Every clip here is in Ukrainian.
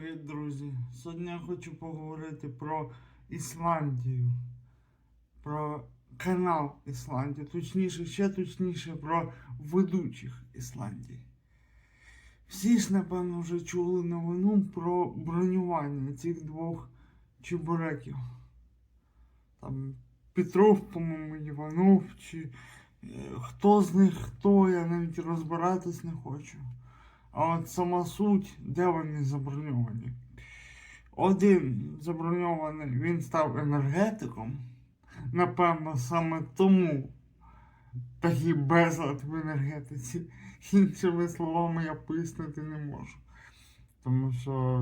Привіт, друзі! Сьогодні я хочу поговорити про Ісландію, про канал Ісландії, точніше, ще точніше про ведучих Ісландії. Всі ж, напевно, вже чули новину про бронювання цих двох чебуреків. Там Петров, по-моєму, Іванов, чи е, хто з них хто, я навіть розбиратись не хочу. А от сама суть, де вони заброньовані. Один заброньований, він став енергетиком. Напевно, саме тому такий безлад в енергетиці. Іншими словами я пояснити не можу. Тому що,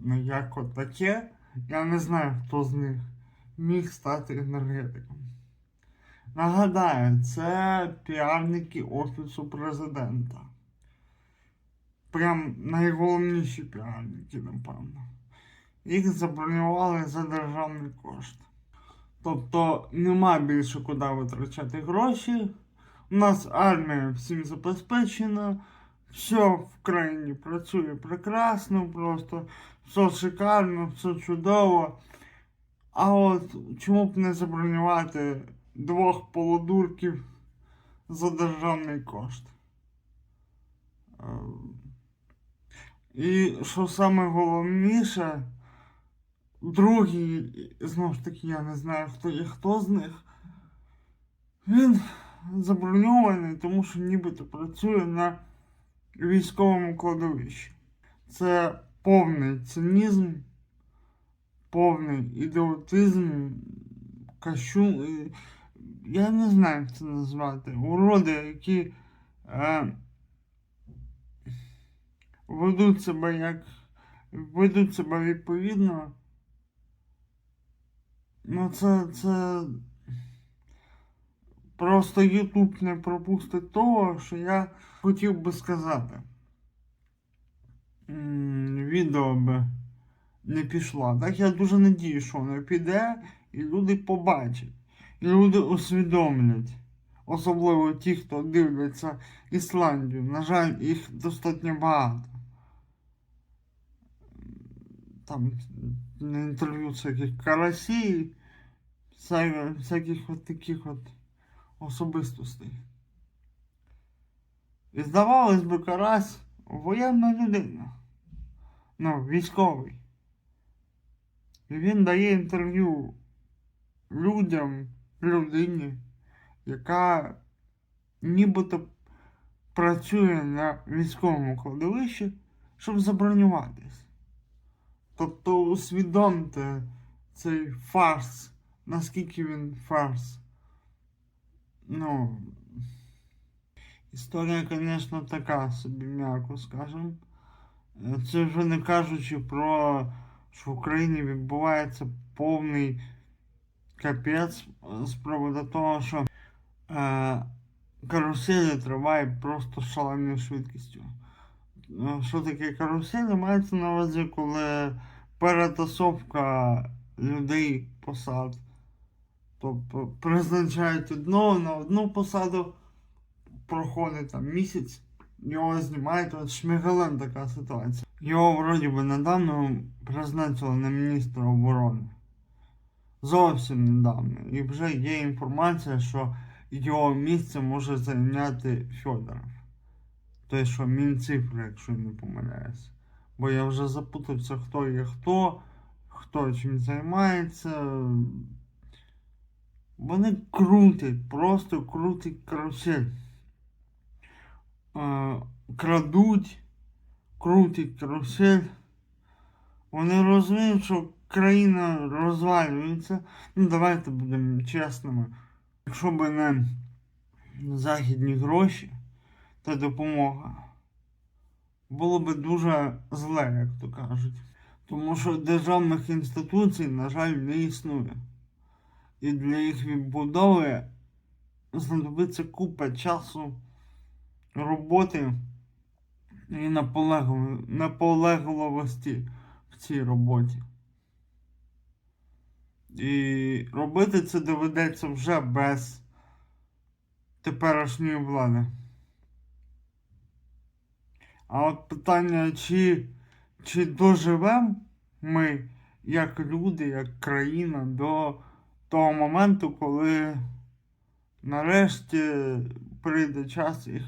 ну як от таке, я не знаю, хто з них міг стати енергетиком. Нагадаю, це піарники Офісу президента прям найголовніші піарники, напевно. Їх забронювали за державний кошт. Тобто нема більше куди витрачати гроші. У нас армія всім забезпечена, все в країні працює прекрасно, просто все шикарно, все чудово. А от чому б не забронювати двох полудурків за державний кошт? І що саме головніше, другий, знову ж таки, я не знаю, хто є хто з них. Він заброньований, тому що нібито працює на військовому кладовищі. Це повний цинізм, повний ідіотизм, кащу. Я не знаю, як це назвати. Уроди, які. Е, ведуть себе як. ведуть себе відповідно. Ну це. це. Просто Ютуб не пропустить того, що я хотів би сказати. Відео би не пішло. Так я дуже надію, що воно піде, і люди побачать. І люди усвідомлять. Особливо ті, хто дивляться Ісландію. На жаль, їх достатньо багато там на інтерв'ю всяких карасій, всяких от таких от особистостей. І здавалось би, карась воєнна людина. Ну, військовий. І він дає інтерв'ю людям, людині, яка нібито працює на військовому кладовищі, щоб забронюватись. Тобто усвідомте цей фарс, наскільки він фарс. Ну, історія, звісно, така собі, м'яко скажемо. Е, Це вже не кажучи про, що в Україні відбувається повний капець з приводу того, що е, каруселі тривають просто шаленою швидкістю. Що таке каруселі? Мається на увазі, коли перетасовка людей посад. Тобто призначають одного на одну посаду, проходить там місяць, його знімають, от Шмигален така ситуація. Його вроді би недавно призначили на міністра оборони. Зовсім недавно. І вже є інформація, що його місце може зайняти Федоров. Той, що Мінцифри, якщо не помиляюсь. Бо я вже запутався, хто є хто, хто чим займається. Вони крутять, просто крутять карусель. Е, крадуть, крутять карусель. Вони розуміють, що країна розвалюється. Ну, давайте будемо чесними. Якщо б не західні гроші та допомога, було б дуже зле, як то кажуть. Тому що державних інституцій, на жаль, не існує. І для їх відбудови знадобиться купа часу, роботи і наполегливості в цій роботі. І робити це доведеться вже без теперішньої влади. А от питання, чи чи доживемо ми, як люди, як країна, до того моменту, коли нарешті прийде час їх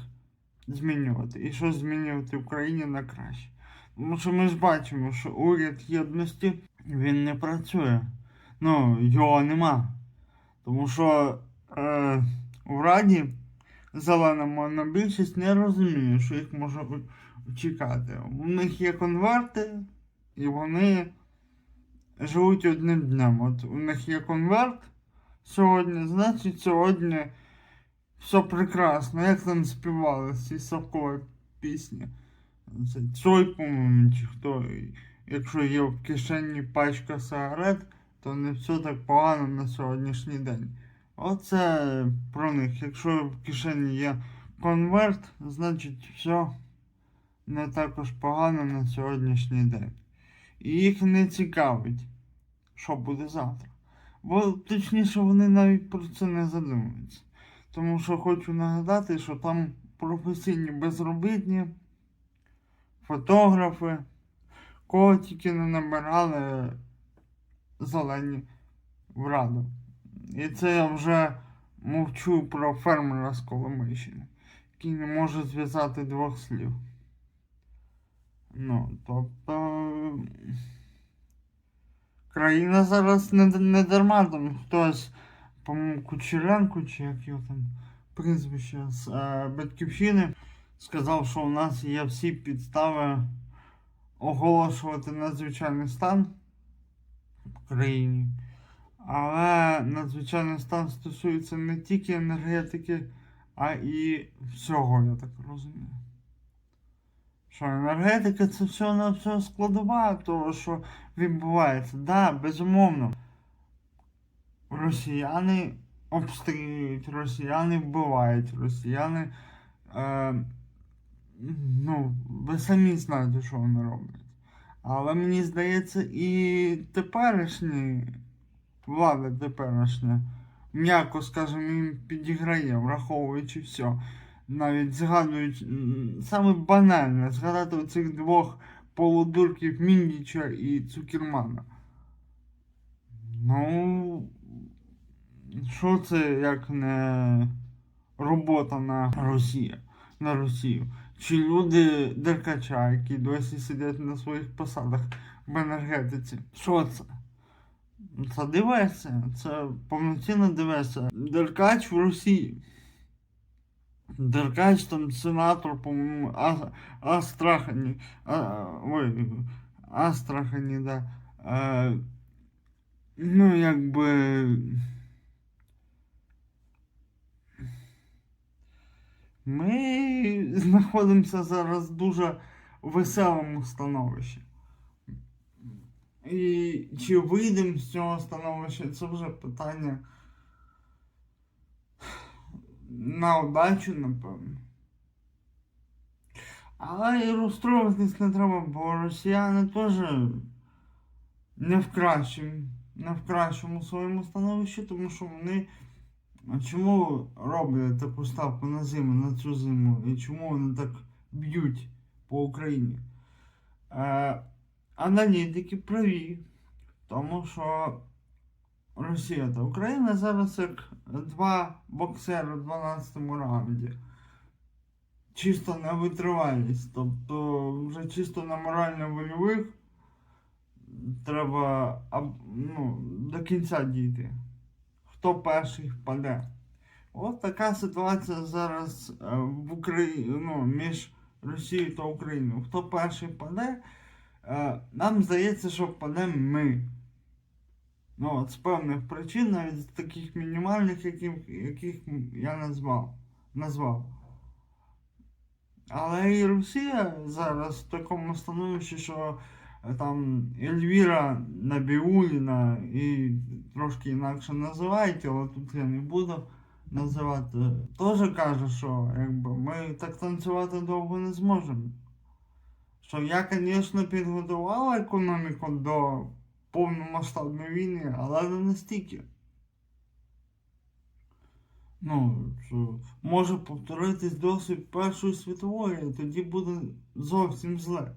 змінювати. І що змінювати в країні на краще. Тому що ми ж бачимо, що уряд єдності він не працює. Ну, його нема. Тому що е, в Раді зелена монобільшість не розуміє, що їх може чекати. У них є конверти, і вони живуть одним днем. От у них є конверт сьогодні, значить сьогодні все прекрасно. Як там співали ці совкові пісні? Це Цой, по-моєму, чи хто. Якщо є в кишені пачка сигарет, то не все так погано на сьогоднішній день. Оце про них. Якщо в кишені є конверт, значить все не також погано на сьогоднішній день. І їх не цікавить, що буде завтра. Бо точніше вони навіть про це не задумуються. Тому що хочу нагадати, що там професійні безробітні, фотографи, кого тільки не набирали зелені в раду. І це я вже мовчу про фермера з Коломийщини, який не може зв'язати двох слів. Ну, тобто. Країна зараз не, не дарма там хтось, по-моєму, Кучеренко, чи як його там прізвище з е, Батьківщини, сказав, що у нас є всі підстави оголошувати надзвичайний стан в країні. Але надзвичайний стан стосується не тільки енергетики, а і всього, я так розумію. Що енергетика це все на все складова того, що відбувається. Так, да, безумовно. Росіяни обстрілюють, росіяни вбивають, росіяни. Е, ну, ви самі знаєте, що вони роблять. Але мені здається, і теперішні влада теперішня, м'яко скажімо, їм підіграє, враховуючи все. Навіть згадують саме банальне, згадати оцих двох полудурків Міндіча і Цукермана. Ну, що це як не робота на Росію, на Росію? Чи люди Деркача, які досі сидять на своїх посадах в енергетиці? Що це? Це диверсія, це повноцінна диверсія. Деркач в Росії. Деркач там сенатор, по-моєму, а, Астрахані. А, ой, Астрахані, да. А, ну, якби. Ми знаходимося зараз в дуже веселому становищі. І чи вийдемо з цього становища, це вже питання на удачу, напевно. Але і розстроюватись не треба, бо росіяни теж не в кращому, не в кращому своєму становищі, тому що вони. Чому роблять таку ставку на зиму, на цю зиму? І чому вони так б'ють по Україні? Е, аналітики праві, тому що Росія та Україна зараз як два боксери в 12 раунді. Чисто на витривалість. Тобто вже чисто на морально-вольових треба ну, до кінця дійти. Хто перший впаде. От така ситуація зараз е, в Україні ну, між Росією та Україною. Хто перший впаде, е, нам здається, що впадемо ми. Ну, от з певних причин, навіть з таких мінімальних, яких, яких я назвав. назвав. Але і Росія зараз в такому становищі, що е, там Ельвіра Набіуліна і трошки інакше називають, але тут я не буду називати. Теж каже, що якби, ми так танцювати довго не зможемо. Що я, звісно, підготувала економіку до повномасштабної війни, але не настільки. Ну, може повторитись досвід Першої світової, і тоді буде зовсім зле.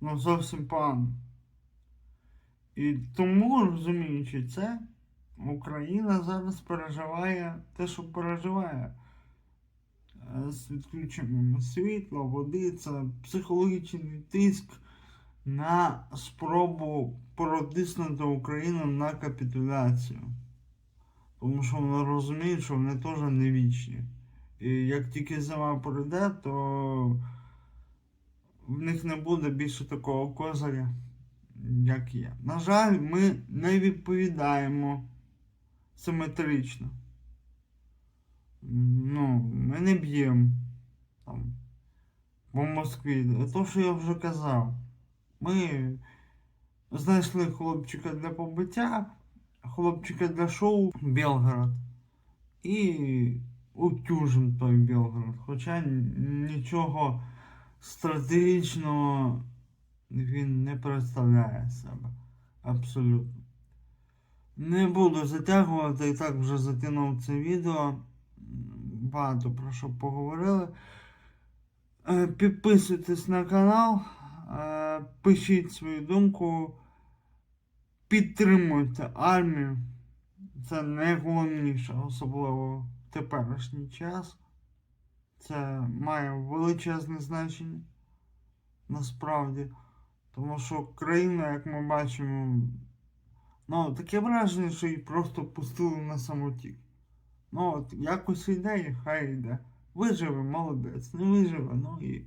ну зовсім погано. І тому, розуміючи це, Україна зараз переживає те, що переживає. Е, З відключенням світла, води, це психологічний тиск на спробу протиснути Україну на капітуляцію. Тому що вони розуміють, що вони теж не вічні. І як тільки зима пройде, то в них не буде більше такого козиря, як є. На жаль, ми не відповідаємо симетрично. Ну, ми не б'ємо там по Москві. То, що я вже казав. Ми знайшли хлопчика для побиття, хлопчика для шоу Белгород. І утюжим той Белгород. Хоча нічого стратегічного він не представляє себе. Абсолютно. Не буду затягувати, і так вже затягнув це відео. Багато про що поговорили. Е, Підписуйтесь на канал, пишіть свою думку, підтримуйте армію. Це найголовніше, особливо в теперішній час. Це має величезне значення насправді. Тому що країна, як ми бачимо, ну таке враження, що її просто пустили на самотік. Ну от якось йде і хай йде. Виживе, молодець, не виживе, ну і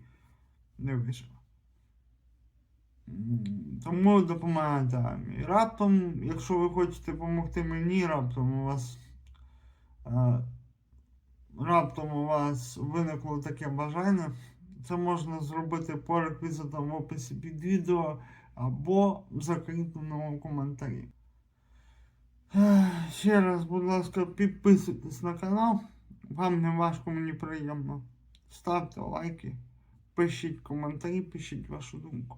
не виживе. Тому допомагайте армії. Раптом, якщо ви хочете допомогти мені, раптом у вас. Е, раптом у вас виникло таке бажання, це можна зробити по реквізитам в описі під відео або в закріпленому коментарі. Ще раз, будь ласка, підписуйтесь на канал. Вам не важко, мені приємно. Ставте лайки, пишіть коментарі, пишіть вашу думку.